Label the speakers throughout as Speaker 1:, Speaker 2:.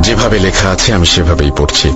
Speaker 1: যেভাবে লেখা আছে, আমি সেভাবেই পড়ছি।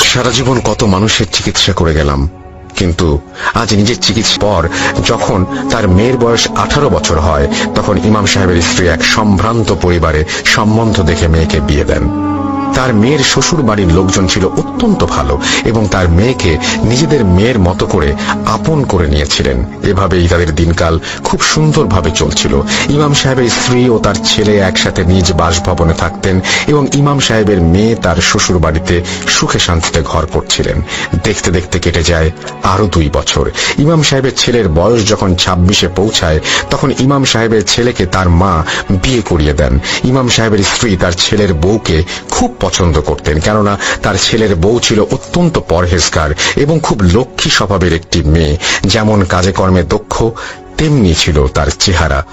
Speaker 1: সারা জীবন কত মানুষের চিকিৎসা করে গেলাম। কিন্তু আজ নিজের চিকিৎসা পর যখন তার মেয়ের বয়স আঠারো বছর হয়, তখন ইমাম সাহেবের স্ত্রী এক সম্ভ্রান্ত পরিবারে সম্বন্ধ দেখে মেয়েকে বিয়ে দেন। তার মেয়ের শ্বশুর বাড়ির লোকজন ছিল অত্যন্ত ভালো এবং তার মেয়েকে নিজেদের মেয়ের মতো করে আপন করে নিয়েছিলেন। এভাবেই তাদের দিনকাল খুব সুন্দরভাবে চলছিল। ইমাম সাহেবের স্ত্রী ও তার ছেলে একসাথে নিজ বাসভবনে থাকতেন এবং ইমাম সাহেবের মেয়ে তার শ্বশুর বাড়িতে সুখে শান্তিতে ঘর করছিলেন। দেখতে দেখতে কেটে যায় আরও দুই বছর। ইমাম সাহেবের ছেলের বয়স যখন ছাব্বিশে পৌঁছায়, তখন ইমাম সাহেবের ছেলেকে তার মা বিয়ে করিয়ে দেন। ইমাম সাহেবের স্ত্রী তার ছেলের বউকে খুব পছন্দ করতেন। কেননা তার ছেলের বউ ছিল অত্যন্ত পরহেজগার এবং খুব লক্ষ্মী স্বভাবের একটি মেয়ে। যেমন কাজে কর্মে দক্ষ, তেমনি ছিল তার চেহারা।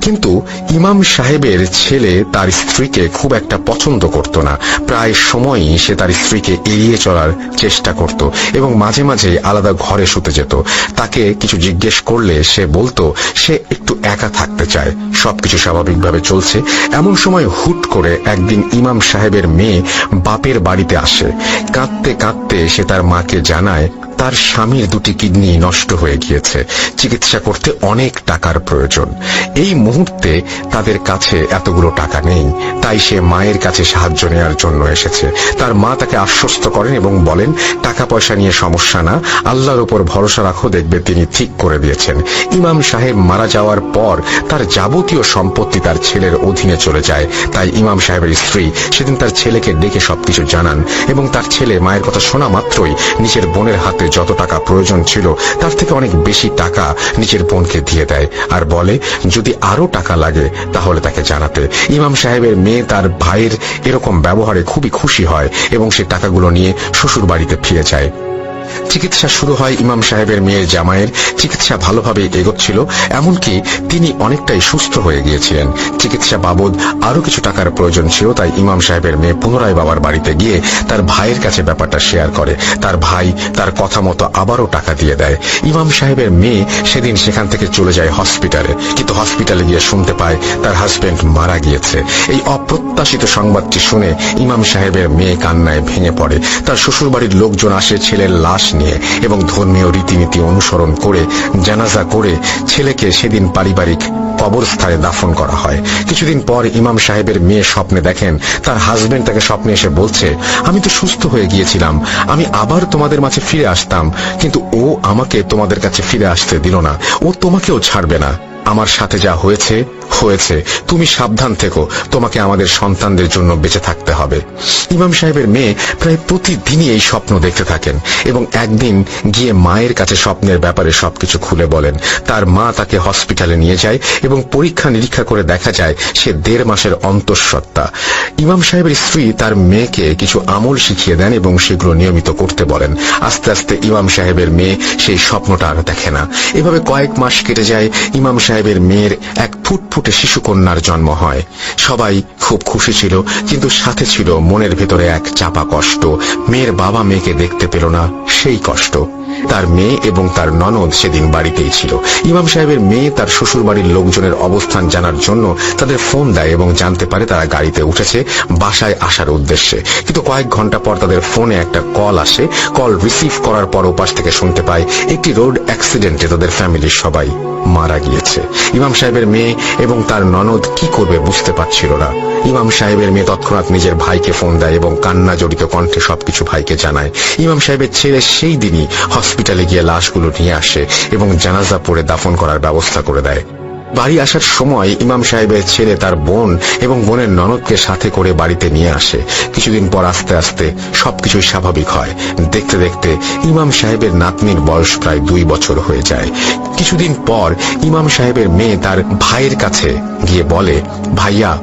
Speaker 1: কিন্তু ইমাম সাহেবের ছেলে তার স্ত্রীকে খুব একটা পছন্দ করত না। প্রায় সময়ই সে তার স্ত্রীকে এড়িয়ে চলার চেষ্টা করত এবং মাঝে মাঝে আলাদা ঘরে শুতে যেত। তাকে কিছু জিজ্ঞেস করলে সে বলতো, সে একটু একা থাকতে চায়। সবকিছু স্বাভাবিকভাবে চলছে। এমন সময় হুট করে একদিন ইমাম সাহেবের মেয়ে বাপের বাড়িতে আসে। কাঁদতে কাঁদতে সে তার মাকে জানায় তার স্বামীর দুটি কিডনি নষ্ট হয়ে গিয়েছে। চিকিৎসা করতে অনেক টাকার প্রয়োজন। এই মুহূর্তে তাদের কাছে এতগুলো টাকা নেই। তাই সে মায়ের কাছে সাহায্য নেওয়ার জন্য এসেছে। তার মা তাকে আশ্বস্ত করেন এবং বলেন টাকা পয়সা নিয়ে সমস্যা না। আল্লাহর উপর ভরসা রাখো, দেখবে তিনি ঠিক করে দিয়েছেন। ইমাম সাহেব মারা যাওয়ার পর তার যাবতীয় সম্পত্তি তার ছেলের অধীনে চলে যায়। তাই ইমাম সাহেবের স্ত্রী সেদিন তার ছেলেকে ডেকে সবকিছু জানান এবং তার ছেলে মায়ের কথা শোনা মাত্রই নিজের বোনের হাতে যত টাকা প্রয়োজন ছিল, তার থেকে অনেক বেশি টাকা নিজের বোনকে দিয়ে দেয় আর বলে, যদি আরও টাকা লাগে, তাহলে তাকে জানাতে। ইমাম সাহেবের মেয়ে তার ভাইয়ের এরকম ব্যবহারে খুবই খুশি হয় এবং সে টাকাগুলো নিয়ে শ্বশুর বাড়িতে ফিরে যায়। চিকিৎসা শুরু হয় ইমাম সাহেবের মেয়ের জামাইয়ের। চিকিৎসা ভালোভাবে এগোচ্ছিল, এমনকি তিনি অনেকটাই সুস্থ হয়ে গিয়েছিলেন। চিকিৎসা বাবদ আরও কিছু টাকার প্রয়োজন ছিল, তাই ইমাম সাহেবের মেয়ে পুনরায় বাবার বাড়িতে গিয়ে তার ভাইয়ের কাছে ব্যাপারটা শেয়ার করে। তার ভাই তার কথা মতো আবারও টাকা দিয়ে দেয়। ইমাম সাহেবের মেয়ে সেদিন সেখান থেকে চলে যায় হসপিটালে, কিন্তু হসপিটালে গিয়ে শুনতে পায় তার হাজবেন্ড মারা গিয়েছে। এই অপ্রত্যাশিত সংবাদটি শুনে ইমাম সাহেবের মেয়ে কান্নায় ভেঙে পড়ে। তার শ্বশুরবাড়ির লোকজন আসে, ছেলের লাশ নিয়ে এবং ধর্মীয় রীতিনীতি অনুসরণ করে, জানাজা করে ছেলেকে সেদিন পারিবারিক কবরস্থানে দাফন করা হয়। কিছুদিন পর ইমাম সাহেবের মেয়ে স্বপ্নে দেখেন, তার হাজবেন্ড তাকে স্বপ্নে এসে বলছে, আমি তো সুস্থ হয়ে গিয়েছিলাম, আমি আবার তোমাদের মাঝে ফিরে আসতাম, কিন্তু ও আমাকে তোমাদের কাছে ফিরে আসতে দিল না, ও তোমাকেও ছাড়বে না। আমার সাথে যা হয়েছে হয়েছে। তুমি সাবধান থেকো। তোমাকে আমাদের সন্তানদের জন্য বেঁচে থাকতে হবে। ইমাম সাহেবের মেয়ে প্রায় প্রতিদিনই এই স্বপ্ন দেখতে থাকেন এবং একদিন গিয়ে মায়ের কাছে স্বপ্নের ব্যাপারে সবকিছু খুলে বলেন। তার মা তাকে হসপিটালে নিয়ে যায় এবং পরীক্ষা নিরীক্ষা করে দেখা যায় সে দেড় মাসের অন্তঃসত্ত্বা। ইমাম সাহেবের স্ত্রী তার মেয়েকে কিছু আমল শিখিয়ে দেন এবং সেগুলো নিয়মিত করতে বলেন। আস্তে আস্তে ইমাম সাহেবের মেয়ে সেই স্বপ্নটা আর দেখে না। এভাবে কয়েক মাস কেটে যায়। ইমাম সাহেবের মেয়ের এক ফুটফুটে শিশু কন্যার জন্ম হয়। সবাই খুব খুশি ছিল, কিন্তু সাথে ছিল মনের ভেতরে এক চাপা কষ্ট। মেয়ের বাবা মেয়েকে দেখতে পেল না, সেই কষ্ট। তার মেয়ে এবং তার ননদ সেদিন বাড়িতেই ছিল। ইমাম সাহেবের মেয়ে তার শ্বশুর বাড়ির লোকজনের অবস্থান জানার জন্য তাদের ফোন দেয় এবং জানতে পারে তারা গাড়িতে উঠেছে বাসায় আসার উদ্দেশ্যে। কিন্তু কয়েক ঘণ্টা পর তাদের ফোনে একটা কল আসে। কল রিসিভ করার পর ওপাশ থেকে শুনতে পায়, একটি রোড অ্যাক্সিডেন্টে তাদের ফ্যামিলির সবাই মারা গিয়েছে। ইমাম সাহেবের মেয়ে এবং তার ননদ কি করবে বুঝতে পারছিল না। ইমাম সাহেবের মেয়ে তৎক্ষণাৎ নিজের ভাইকে ফোন দেয় এবং কান্না জড়িত কণ্ঠে সবকিছু ভাইকে জানায়। ইমাম সাহেবের ছেলে সেই দিনই হসপিটালে গিয়ে লাশগুলো নিয়ে আসে এবং জানাজা পড়ে দাফন করার ব্যবস্থা করে দেয়। বাড়ি আসার সময় ইমাম সাহেবের ছেলে তার বোন এবং বোনের ননদকে সাথে করে বাড়িতে নিয়ে আসে। কিছুদিন পর আস্তে আস্তে সবকিছুই স্বাভাবিক হয়। দেখতে দেখতে ইমাম সাহেবের নাতনির বয়স প্রায় দুই বছর হয়ে যায়। কিছুদিন পর ইমাম সাহেবের মেয়ে তার ভাইয়ের কাছে গিয়ে বলে, ভাইয়া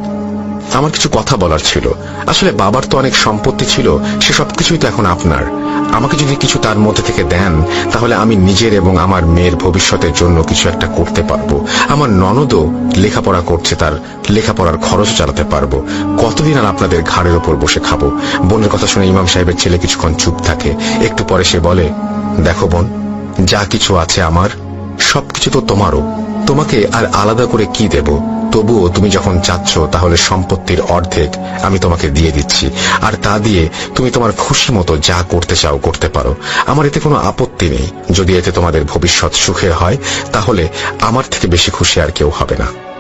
Speaker 1: আমার কিছু কথা বলার ছিল। আসলে বাবার তো অনেক সম্পত্তি ছিল, সে সবকিছুই তো এখন আপনার। আমাকে যদি কিছু তার মধ্যে থেকে দেন, তাহলে আমি নিজের এবং আমার মেয়ের ভবিষ্যতের জন্য কিছু একটা করতে পারব। আমার ননদও লেখাপড়া করছে, তার লেখাপড়ার খরচ চালাতে পারব। কতদিন আর আপনাদের ঘাড়ের ওপর বসে খাব? বোনের কথা শুনে ইমাম সাহেবের ছেলে কিছুক্ষণ চুপ থাকে। একটু পরে সে বলে, দেখো বোন, যা কিছু আছে আমার, সবকিছু তো তোমারও। তোমাকে আর আলাদা করে কি দেব? তবুও তুমি যখন চাচ্ছ তাহলে সম্পত্তির অর্ধেক আমি তোমাকে দিয়ে দিচ্ছি। আর তা দিয়ে তুমি তোমার খুশি মতো যা করতে চাও করতে পারো। আমার এতে কোনো আপত্তি নেই। যদি এতে তোমাদের ভবিষ্যৎ সুখের হয়, তাহলে আমার থেকে বেশি খুশি আর কেউ হবে না।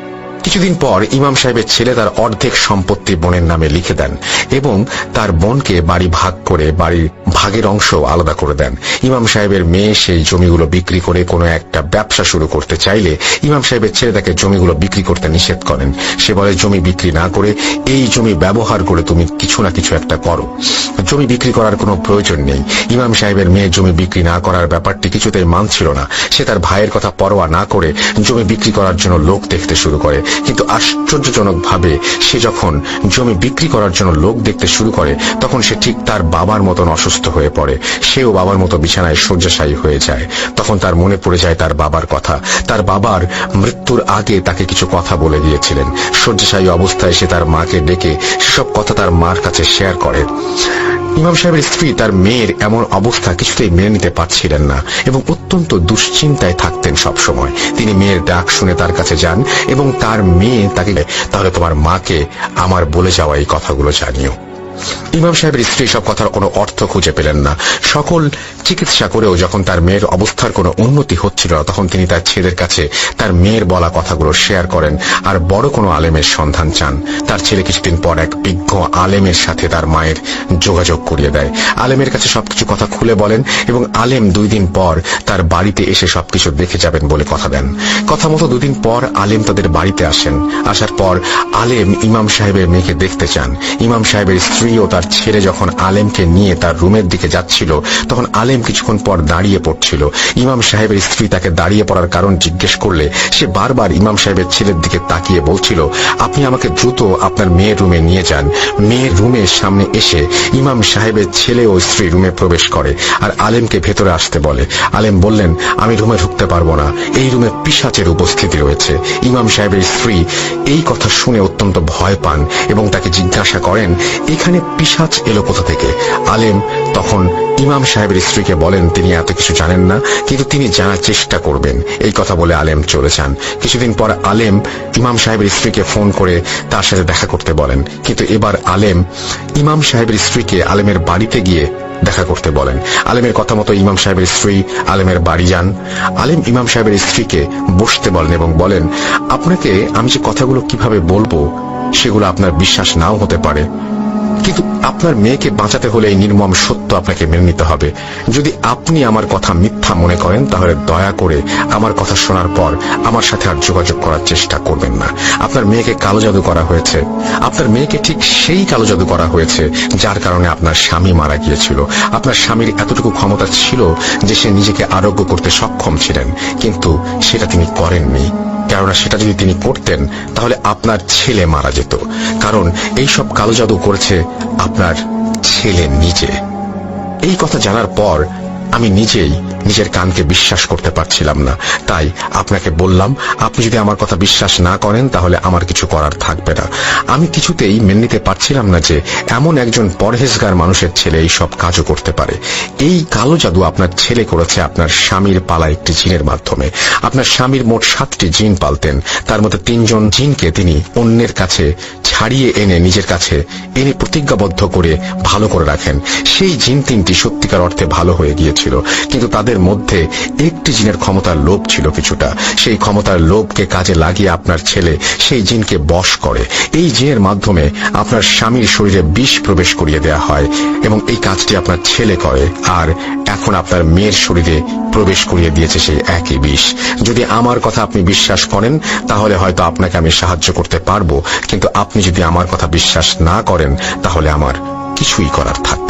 Speaker 1: কিছুদিন পর ইমাম সাহেবের ছেলে তার অর্ধেক সম্পত্তি বোনের নামে লিখে দেন এবং তার বোনকে বাড়ি ভাগ করে বাড়ির ভাগের অংশ আলাদা করে দেন। ইমাম সাহেবের মেয়ে সেই জমিগুলো বিক্রি করে কোনো একটা ব্যবসা শুরু করতে চাইলে ইমাম সাহেবের ছেলে তাকে জমিগুলো বিক্রি করতে নিষেধ করেন। সে বলে, জমি বিক্রি না করে এই জমি ব্যবহার করে তুমি কিছু না কিছু একটা করো। জমি বিক্রি করার কোনো প্রয়োজন নেই। ইমাম সাহেবের মেয়ে জমি বিক্রি না করার ব্যাপারটি কিছুতেই মানছিল না। সে তার ভাইয়ের কথা পরোয়া না করে জমি বিক্রি করার জন্য লোক দেখতে শুরু করে। কিন্তু আশ্চর্যজনক ভাবে সে যখন জমি বিক্রি করার জন্য লোক দেখতে শুরু করে, তখন সে ঠিক তার বাবার মতন অসুস্থ হয়ে পড়ে। সেও বাবার মতো বিছানায় শয্যাশায়ী হয়ে যায়। তখন তার মনে পড়ে যায় তার বাবার কথা। তার বাবার মৃত্যুর আগে তাকে কিছু কথা বলে দিয়েছিলেন। শয্যাশায়ী অবস্থায় সে তার মাকে ডেকে সেসব কথা তার মার কাছে শেয়ার করে। ইমাম সাহেবের স্ত্রী তার মেয়ের এমন অবস্থা কিছুতেই মেনে নিতে পারছিলেন না এবং অত্যন্ত দুশ্চিন্তায় থাকতেন সব সময় তিনি মেয়ের ডাক শুনে তার কাছে যান এবং তার মেয়ে তাকে তাহলে তোমার মাকে আমার বলে যাওয়া এই কথাগুলো জানিও। ইমাম সাহেবের স্ত্রী সব কথার কোনো অর্থ খুঁজে পেলেন না। সকল চিকিৎসা করেও যখন তার মেয়ের অবস্থার কোনো উন্নতি হচ্ছিল তখন তিনি তার ছেলের কাছে তার মেয়ের বলা কথাগুলো শেয়ার করেন আর বড় কোনো আলেমের সন্ধান চান। তার ছেলে কিছুদিন পর এক বিজ্ঞ আলেমের সাথে তার মায়ের যোগাযোগ করিয়ে দেয়। আলেমের কাছে সবকিছু কথা খুলে বলেন এবং আলেম দুই দিন পর তার বাড়িতে এসে সবকিছু দেখে যাবেন বলে কথা দেন। কথা মতো দুদিন পর আলেম তাদের বাড়িতে আসেন। আসার পর আলেম ইমাম সাহেবের মেয়েকে দেখতে চান। ইমাম সাহেবের স্ত্রী ও তার ছেলে যখন আলেমকে নিয়ে তার রুমের দিকে যাচ্ছিল, তখন আলেম কিছুক্ষণ পর দাঁড়িয়ে পড়ছিল। ইমাম সাহেবের স্ত্রী তাকে দাঁড়িয়ে পড়ার কারণ জিজ্ঞেস করলে সে বারবার ইমাম সাহেবের ছেলের দিকে তাকিয়ে বলছিল, আপনি আমাকে দ্রুত আপনার মেয়ের রুমে নিয়ে যান। মেয়ের রুমের সামনে এসে ইমাম সাহেবের ছেলে ও স্ত্রী রুমে প্রবেশ করে আর আলেমকে ভেতরে আসতে বলে। আলেম বললেন, আমি রুমে ঢুকতে পারব না। এই রুমে পিসাচের উপস্থিতি রয়েছে। ইমাম সাহেবের স্ত্রী এই কথা শুনে অত্যন্ত ভয় পান এবং তাকে জিজ্ঞাসা করেন, এখানে পিসাচ এলো কোথা থেকে? আলেম তখন ইমাম সাহেবের স্ত্রীকে বলেন, তিনি এত কিছু জানেন না, কিন্তু তিনি জানার চেষ্টা করবেন। এই কথা বলে আলেম চলে যান। কিছুদিন পর আলেম ইমাম সাহেবের স্ত্রীকে ফোন করে তার সাথে দেখা করতে বলেন। কিন্তু এবার আলেম ইমাম সাহেবের স্ত্রীকে আলেমের বাড়িতে গিয়ে দেখা করতে বলেন। আলেমের কথা মতো ইমাম সাহেবের স্ত্রী আলেমের বাড়ি যান। আলেম ইমাম সাহেবের স্ত্রীকে বসতে বলেন এবং বলেন, আপনাকে আমি যে কথাগুলো কীভাবে বলব, সেগুলো আপনার বিশ্বাস নাও হতে পারে। কিন্তু আপনার মেয়েকে বাঁচাতে হলে এই নির্মম সত্য আপনাকে মেনে নিতে হবে। যদি আপনি আমার কথা মিথ্যা মনে করেন, তাহলে দয়া করে আমার কথা শোনার পর আমার সাথে আর যোগাযোগ করার চেষ্টা করবেন না। আপনার মেয়েকে কালো জাদু করা হয়েছে। আপনার মেয়েকে ঠিক সেই কালো জাদু করা হয়েছে যার কারণে আপনার স্বামী মারা গিয়েছিল। আপনার স্বামীর এতটুকু ক্ষমতা ছিল যে সে নিজেকে আরোগ্য করতে সক্ষম ছিলেন, কিন্তু সেটা তিনি করেননি। কেননা সেটা যদি তিনি করতেন তাহলে আপনার ছেলে মারা যেত। কারণ এই সব কালো জাদু করেছে আপনার ছেলে নিজে। এই কথা জানার পর আমি নিজেই নিজের কানকে বিশ্বাস করতে পারছিলাম না। তাই আপনাকে বললাম, আপনি যদি আমার কথা বিশ্বাস না করেন, তাহলে আমার কিছু করার থাকবে না। আমি কিছুতেই মেনে নিতে পারছিলাম না যে এমন একজন পরহেজগার মানুষের ছেলে এই সব কাজও করতে পারে। এই কালো জাদু আপনার ছেলে করেছে আপনার স্বামীর পালা একটি জিনের মাধ্যমে। আপনার স্বামীর মোট সাতটি জিন পালতেন। তার মধ্যে তিনজন জিনকে তিনি অন্যের কাছে ছাড়িয়ে এনে নিজের কাছে এনে প্রতিজ্ঞাবদ্ধ করে ভালো করে রাখেন। সেই জিন তিনটি সত্যিকার অর্থে ভালো হয়ে গিয়েছিল। কিন্তু তাদের মধ্যে একটি জিনের ক্ষমতার লোভ ছিল কিছুটা। সেই ক্ষমতার লোভকে কাজে লাগিয়ে আপনার ছেলে সেই জিনকে বশ করে। এই জিনের মাধ্যমে আপনার স্বামীর শরীরে বিষ প্রবেশ করিয়ে দেওয়া হয় এবং এই কাজটি আপনার ছেলে করে আর এখন আপনার মেয়ের শরীরে প্রবেশ করিয়ে দিয়েছে সেই একই বিষ। যদি আমার কথা আপনি বিশ্বাস করেন, তাহলে হয়তো আপনাকে আমি সাহায্য করতে পারব। কিন্তু আপনি যদি আমার কথা বিশ্বাস না করেন, তাহলে আমার কিছুই করার থাকবে না।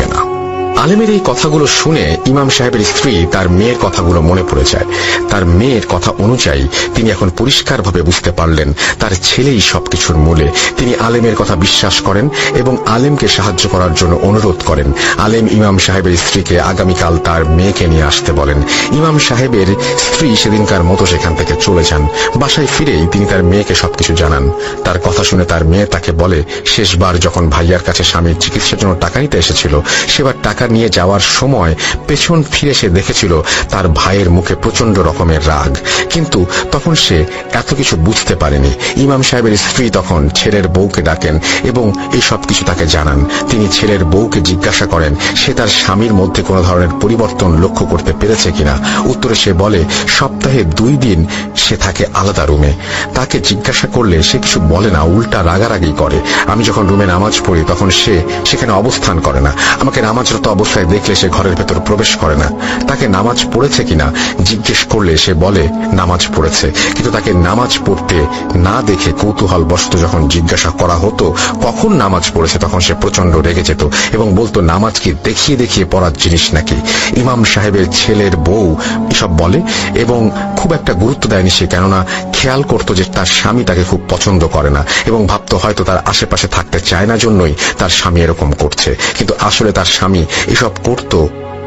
Speaker 1: আলেমের এই কথাগুলো শুনে ইমাম সাহেবের স্ত্রী তার মেয়ের কথাগুলো মনে পড়ে যায়। তার মেয়ের কথা অনুযায়ী তিনি এখন পরিষ্কারভাবে বুঝতে পারলেন তার ছেলেই সবকিছুর মূলে। তিনি আলেমের কথা বিশ্বাস করেন এবং আলেমকে সাহায্য করার জন্য অনুরোধ করেন। আলেম ইমাম সাহেবের স্ত্রীকে আগামীকাল তার মেয়েকে নিয়ে আসতে বলেন। ইমাম সাহেবের স্ত্রী সেদিনকার মতো সেখান থেকে চলে যান। বাসায় ফিরেই তিনি তার মেয়েকে সবকিছু জানান। তার কথা শুনে তার মেয়ে তাকে বলে, শেষবার যখন ভাইয়ার কাছে স্বামীর চিকিৎসার জন্য টাকা নিতে এসেছিল, সেবার টাকার নিয়ে যাওয়ার সময় পেছন ফিরে সে দেখেছিল তার ভাইয়ের মুখে প্রচণ্ড রকমের রাগ। কিন্তু তখন সে এত কিছু বুঝতে পারেনি। ইমাম সাহেবের স্ত্রী তখন ছেলের বউকে ডাকেন এবং এই সব কিছু তাকে জানান। তিনি ছেলের বউকে জিজ্ঞাসা করেন, সে তার স্বামীর মধ্যে কোনো ধরনের পরিবর্তন লক্ষ্য করতে পেরেছে কিনা? উত্তরে সে বলে, সপ্তাহে দুই দিন সে থাকে আলাদা রুমে। তাকে জিজ্ঞাসা করলে সে কিছু বলে না, উল্টা রাগারাগি করে। আমি যখন রুমে নামাজ পড়ি, তখন সে সেখানে অবস্থান করে না। আমাকে নামাজরত অবস্থায় দেখলে সে ঘরের ভেতর প্রবেশ করে না। তাকে নামাজ পড়েছে কিনা জিজ্ঞেস করলে সে বলে, নামাজ পড়েছে। কিন্তু তাকে নামাজ পড়তে না দেখে কৌতূহল বশত যখন জিজ্ঞাসা করা হতো, কখন নামাজ পড়েছে? তখন সে প্রচণ্ড রেগে যেত এবং বলতো, নামাজ কি দেখিয়ে দেখিয়ে পড়ার জিনিস নাকি? ইমাম সাহেবের ছেলের বউ এসব বলে এবং খুব একটা গুরুত্ব দেয়নি সে, কেননা খেয়াল করতো যে তার স্বামী তাকে খুব পছন্দ করে না এবং ভাবতো হয়তো তার আশেপাশে থাকতে চায় না, জন্যই তার স্বামী এরকম করছে। কিন্তু আসলে তার স্বামী এসব করত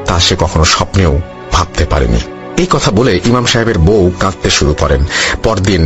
Speaker 1: তা সে কখনো স্বপ্নেও ভাবতে পারেনি। এই কথা বলে ইমাম সাহেবের বউ কাঁদতে শুরু করেন। পরদিন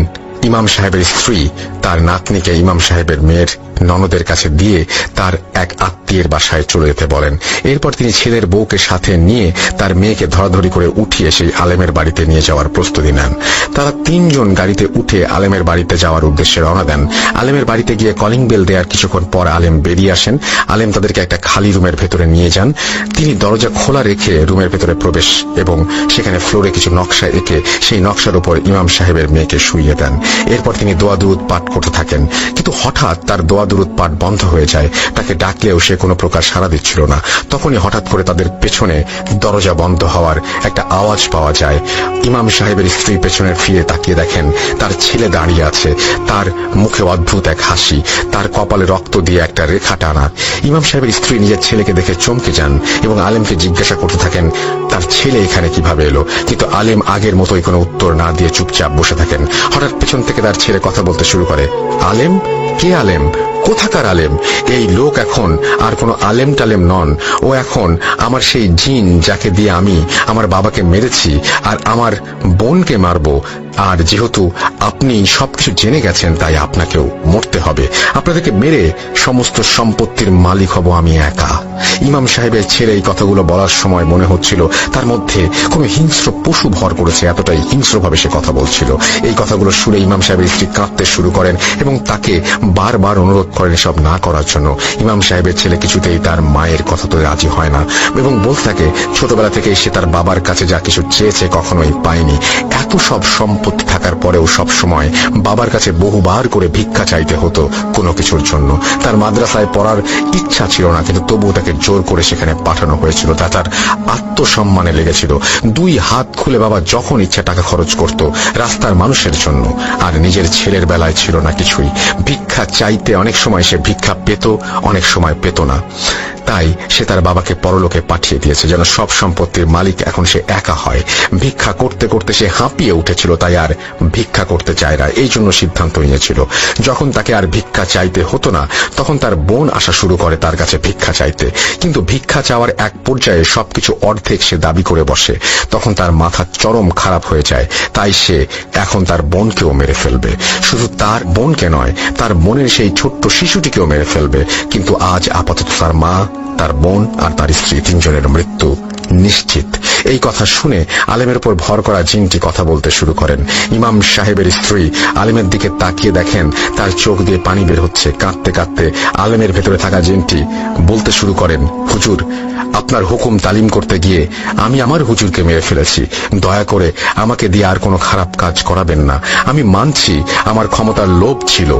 Speaker 1: ইমাম সাহেবের স্ত্রী তার নাতনিকে ইমাম সাহেবের মেয়ের ননদের কাছে দিয়ে তার এক আত্মীয়ের বাসায় চলে যেতে বলেন। এরপর তিনি ছেলের বউকে সাথে নিয়ে তার মেয়েকে ধরাধরি করে উঠিয়ে সেই আলেমের বাড়িতে নিয়ে যাওয়ার প্রস্তুতি নেন। তারা তিনজন গাড়িতে উঠে আলেমের বাড়িতে যাওয়ার উদ্দেশ্যে রওনা দেন। আলেমের বাড়িতে গিয়ে কলিং বেল দেওয়ার কিছুক্ষণ পর আলেম বেরিয়ে আসেন। আলেম তাদেরকে একটা খালি রুমের ভেতরে নিয়ে যান। তিনি দরজা খোলা রেখে রুমের ভেতরে প্রবেশ এবং সেখানে ফ্লোরে কিছু নকশা এঁকে সেই নকশার উপর ইমাম সাহেবের মেয়েকে শুইয়ে দেন। এরপর তিনি দোয়া দুরুদ পাঠ করতে থাকেন। কিন্তু হঠাৎ তার দোয়া দুরুদ পাঠ বন্ধ হয়ে যায়। তাকে ডাকলেও সে কোনো প্রকার সাড়া দিচ্ছিল না। তখনই হঠাৎ করে তাদের পেছনে দরজা বন্ধ হওয়ার একটা আওয়াজ পাওয়া যায়। ইমাম সাহেবের স্ত্রী পেছনে ফিরে তাকিয়ে দেখেন, তার ছেলে দাঁড়িয়ে আছে। তার মুখে অদ্ভুত এক হাসি, তার কপালে রক্ত দিয়ে একটা রেখা টানা। ইমাম সাহেবের স্ত্রী নিজের ছেলেকে দেখে চমকে যান এবং আলেমকে জিজ্ঞাসা করতে থাকেন তার ছেলে এখানে কীভাবে এলো? কিন্তু আলেম আগের মতোই কোনো উত্তর না দিয়ে চুপচাপ বসে থাকেন। হঠাৎ পেছন থেকে তার ছেলে কথা বলতে শুরু করে, আলেম? কে আলেম? কোথাকার আলেম? এই লোক এখন আর কোনো আলেম টালেম নন। ও এখন আমার সেই জিন যাকে দিয়ে আমি আমার বাবাকে মেরেছি আর আমার বোনকে মারব। আর যেহেতু আপনি সবকিছু জেনে গেছেন, তাই আপনাকেও মরতে হবে। আপনাদেরকে মেরে সমস্ত সম্পত্তির মালিক হব আমি একা। ইমাম সাহেবের ছেলে এই কথাগুলো বলার সময় মনে হচ্ছিল, তার মধ্যে কোনো হিংস্র পশু ভর করেছে এতটাই হিংস্রভাবে সে কথা বলছিল। এই কথাগুলো শুনে ইমাম সাহেবের স্ত্রী কাঁদতে শুরু করেন এবং তাকে বারবার অনুরোধ করেন সব না করার জন্য। ইমাম সাহেবের ছেলে কিছুতেই তার মায়ের কথা তো রাজি হয় না এবং বলতে থাকে, ছোটবেলা থেকে সে তার বাবার কাছে যা কিছু চেয়েছে কখনোই পায়নি এত সব সম্পত্তি থাকার পরেও সব সময় বাবার কাছে বহুবার করে ভিক্ষা চাইতে হতো কোনো কিছুর জন্য। তার মাদ্রাসায় পড়ার ইচ্ছা ছিল না, কিন্তু তবুও তাকে জোর করে সেখানে পাঠানো হয়েছিল। তা তার আত্মসম্মানে লেগেছিল। দুই হাত খুলে বাবা যখন ইচ্ছা টাকা খরচ করত রাস্তার মানুষের জন্য, আর নিজের ছেলের বেলায় ছিল না কিছুই। ভিক্ষা চাইতে অনেক সময় সে ভিক্ষা পেত, অনেক সময় পেত না। তাই সে তার বাবাকে পরলোকে পাঠিয়ে দিয়েছে, যেন সব সম্পত্তির মালিক এখন সে একা হয়। ভিক্ষা করতে করতে সে হাঁপিয়ে উঠেছিল, তাই আর ভিক্ষা করতে চায় না। এই জন্য সিদ্ধান্ত নিয়েছিল, যখন তাকে আর ভিক্ষা চাইতে হতো না, তখন তার বোন আসা শুরু করে তার কাছে ভিক্ষা চাইতে। কিন্তু ভিক্ষা চাওয়ার এক পর্যায়ে সবকিছু অর্ধেক সে দাবি করে বসে, তখন তার মাথা চরম খারাপ হয়ে যায়, তাই সে এখন তার বোনকেও মেরে ফেলবে। শুধু তার বোনকে নয়, তার বোনের সেই ছোট্ট শিশুটিকেও মেরে ফেলবে, কিন্তু আজ আপাতত তার মা তার বোন আর তার স্ত্রী তিনজনের মৃত্যু নিশ্চিত। এই কথা শুনে আলেমের উপর ভর করা জিনটি কথা বলতে শুরু করেন। ইমাম সাহেবের স্ত্রী আলেমের দিকে তাকিয়ে দেখেন, তার চোখ দিয়ে পানি বের হচ্ছে। কাঁদতে কাঁদতে আলেমের ভেতরে থাকা জিনটি বলতে শুরু করেন, হুজুর, আপনার হুকুম তালিম করতে গিয়ে আমি আমার হুজুরকে মেরে ফেলেছি। দয়া করে আমাকে দিয়ে আর কোনো খারাপ কাজ করাবেন না। আমি মানছি আমার ক্ষমতার লোভ ছিল,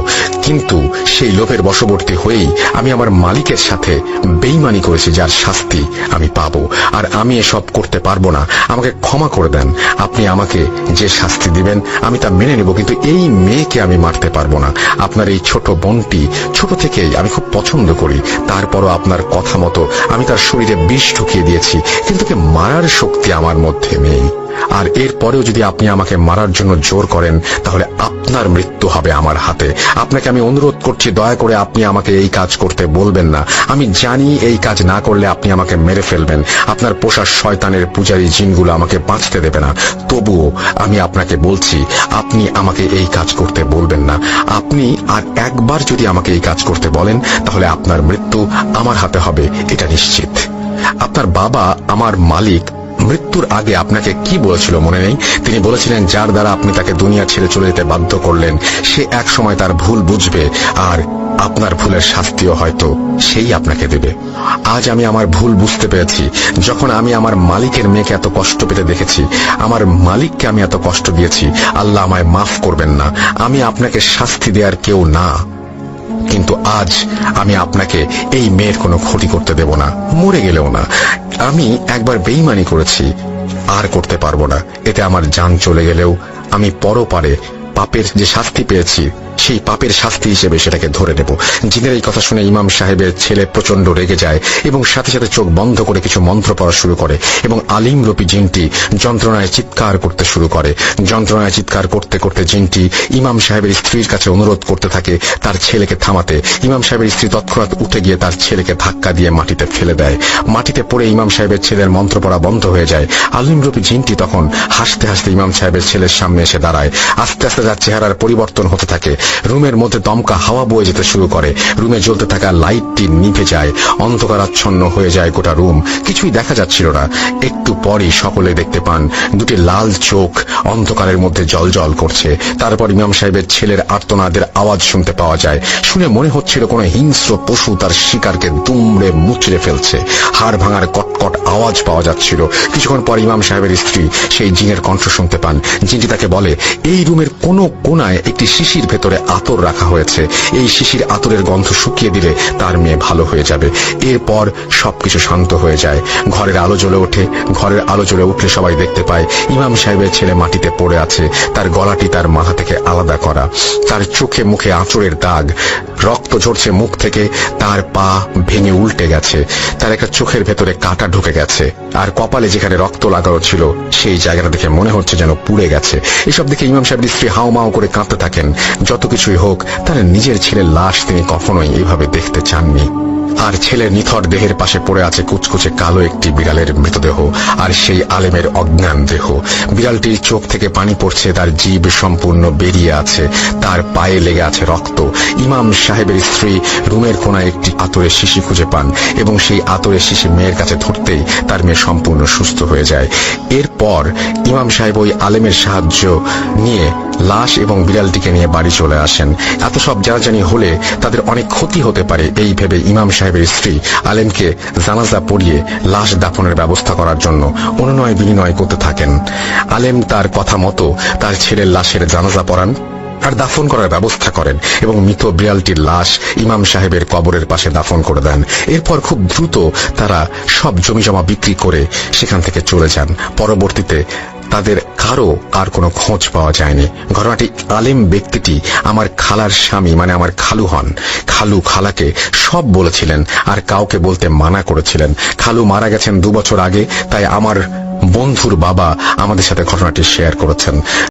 Speaker 1: কিন্তু সেই লোভের বশবর্তী হয়েই আমি আমার মালিকের সাথে বেইমানি করেছি, যার শাস্তি আমি পাবো। আর আমি এসব করতে পারব না। আমাকে ক্ষমা করে দেন। আপনি আমাকে যে শাস্তি দিবেন, আমি তা মেনে নেব, কিন্তু এই মেয়েকে আমি মারতে পারব না। আপনার এই ছোট বোনটি ছোট থেকেই আমি খুব পছন্দ করি। তারপরও আপনার কথা মতো আমি তার শরীরে বিষ ঢুকিয়ে দিয়েছি, কিন্তু মারার শক্তি আমার মধ্যে নেই। আর এরপরেও যদি আপনি আমাকে মারার জন্য জোর করেন, তাহলে আপনার মৃত্যু হবে আমার হাতে। আপনাকে আমি অনুরোধ করছি, দয়া করে আপনি আমাকে এই কাজ করতে বলবেন না। আমি জানি এই কাজ না করলে আপনি আমাকে মেরে ফেলবেন। আপনার পোষা শয়তানের পূজারী জিনগুলো আমাকে বাঁচতে দেবে না। তবুও আমি আপনাকে বলছি, আপনি আমাকে এই কাজ করতে বলবেন না। আপনি আর একবার যদি আমাকে এই কাজ করতে বলেন, তাহলে আপনার মৃত্যু আমার হাতে হবে, এটা নিশ্চিত। আপনার বাবা, আমার মালিক মৃত্যুর আগে আপনাকে কি বলেছিল মনে নেই? তিনি বলেছিলেন, যার দ্বারা আপনি তাকে দুনিয়া ছেড়ে চলে যেতে বাধ্য করলেন, সে এক সময় তার ভুল বুঝবে আর আপনার ভুলের শাস্তিও হয়তো সেই আপনাকে দেবে। আজ আমি আমার ভুল বুঝতে পেরেছি। যখন আমি আমার মালিকের মেয়েকে এত কষ্ট পেতে দেখেছি, আমার মালিককে আমি এত কষ্ট দিয়েছি, আল্লাহ আমায় মাফ করবেন না। আমি আপনাকে শাস্তি দেওয়ার কেউ না। কিন্তু আজ আমি আপনাকে এই মেয়ের কোনো ক্ষতি করতে দেব না, মরে গেলেও না। আমি একবার বেইমানি করেছি, আর করতে পারব না। এতে আমার যান চলে গেলেও আমি পরপারে পাপের যে শাস্তি পেয়েছি সেই পাপের শাস্তি হিসেবে সেটাকে ধরে নেব। জিনের এই কথা শুনে ইমাম সাহেবের ছেলে প্রচণ্ড রেগে যায় এবং সাথে সাথে চোখ বন্ধ করে কিছু মন্ত্র পড়া শুরু করে এবং আলিম রূপী জিনটি যন্ত্রণায় চিৎকার করতে শুরু করে। যন্ত্রণায় চিৎকার করতে করতে জিনটি ইমাম সাহেবের স্ত্রীর কাছে অনুরোধ করতে থাকে, তার ছেলেকে থামাতে। ইমাম সাহেবের স্ত্রী তৎক্ষণাৎ উঠে গিয়ে তার ছেলেকে ধাক্কা দিয়ে মাটিতে ফেলে দেয়। মাটিতে পড়ে ইমাম সাহেবের ছেলের মন্ত্র পড়া বন্ধ হয়ে যায়। আলিম রূপী জিনটি তখন হাসতে হাসতে ইমাম সাহেবের ছেলের সামনে এসে দাঁড়ায়। আস্তে আস্তে তার চেহারার পরিবর্তন হতে থাকে। রুমের মধ্যে দমকা হাওয়া বয়ে যেতে শুরু করে। রুমে জ্বলতে থাকা লাইটটি নিভে যায়, অন্ধকারাচ্ছন্ন হয়ে যায় গোটা রুম। কিছুই দেখা যাচ্ছিল না। একটু পরই সকলে দেখতে পান, দুটি লাল চোখ অন্ধকারের মধ্যে জল করছে। তারপর ইমাম সাহেবের ছেলের আর্তনাদের আওয়াজ শুনতে পাওয়া যায়। শুনে মনে হচ্ছিল কোনো হিংস্র পশু তার শিকারকে দুমড়ে মুচড়ে ফেলছে। হাড় ভাঙার কটকট আওয়াজ পাওয়া যাচ্ছিল। কিছুক্ষণ পর ইমাম সাহেবের স্ত্রী সেই জিনের কণ্ঠ শুনতে পান। জিনটি তাকে বলে, এই রুমের কোনো কোনায় একটি শিশির ভেতরে আতর রাখা হয়েছে। এই শিশির আতরের গন্ধ শুকিয়ে দিলে তার মেয়ে ভালো হয়ে যাবে। এরপর সবকিছু শান্ত হয়ে যায়। ঘরের আলো জ্বলে ওঠে। ঘরের আলো জ্বলে উঠলে সবাই দেখতে পায়, ইমাম সাহেবের ছেলে মাটিতে পড়ে আছে। তার গলাটি তার মাথা থেকে আলাদা করা। তার চোখে মুখে আঁচড়ের দাগ। রক্ত ঝরছে মুখ থেকে। তার পা ভেঙে উল্টে গেছে। তার একটা চোখের ভেতরে কাটা ঢুকে গেছে। আর কপালে যেখানে রক্ত লাগানো ছিল, সেই জায়গাটা দেখে মনে হচ্ছে যেন পুড়ে গেছে। এসব দেখে ইমাম সাহেব স্ত্রী হাও মাও করে কাঁদতে থাকেন। যত কিছুই হোক তার নিজের ছেলের লাশ তিনি কখনোই এভাবে দেখতে চাননি। আর ছেলে নিথর দেহের পাশে পড়ে আছে কুচকুচে কালো একটি বিড়ালের মৃতদেহ আর সেই আলেমের অজ্ঞান দেহ। বিড়ালটির চোখ থেকে পানি পড়ছে, তার জীব সম্পূর্ণ বেরিয়ে আছে, তার পায়ে লেগে আছে রক্ত। ইমাম সাহেবের স্ত্রী রুমের কোনায় একটি আতরের শিশি খুঁজে পান এবং সেই আতরের শিশি মেয়ের কাছে ধরতেই তার মেয়ে সম্পূর্ণ সুস্থ হয়ে যায়। এরপর ইমাম সাহেব ওই আলেমের সাহায্য নিয়ে লাশ এবং বিড়ালটিকে নিয়ে বাড়ি চলে আসেন। এত সব জানাজানি হলে তাদের অনেক ক্ষতি হতে পারে, এই ভেবে ইমাম সাহেবের স্ত্রী আলেমকে জানাজা পড়িয়ে লাশ দাফনের ব্যবস্থা করার জন্য অনুনয় বিনিময় করতে থাকেন। আলেম তার কথা মতো তার ছেলের লাশের জানাজা পড়ান আর দাফন করার ব্যবস্থা করেন এবং মৃত বিড়ালটির লাশ ইমাম সাহেবের কবরের পাশে দাফন করে দেন। এরপর খুব দ্রুত তারা সব জমি জমা বিক্রি করে সেখান থেকে চলে যান। পরবর্তীতে তাদের কারও আর কোনো খোঁজ পাওয়া যায়নি। ঘটনাটি আলেম ব্যক্তিটি আমার খালার স্বামী মানে আমার খালু হন। খালু খালাকে সব বলেছিলেন আর কাউকে বলতে মানা করেছিলেন। খালু মারা গেছেন দু বছর আগে, তাই আমার বন্ধুর বাবা আমাদের সাথে ঘটনাটি শেয়ার করেছেন।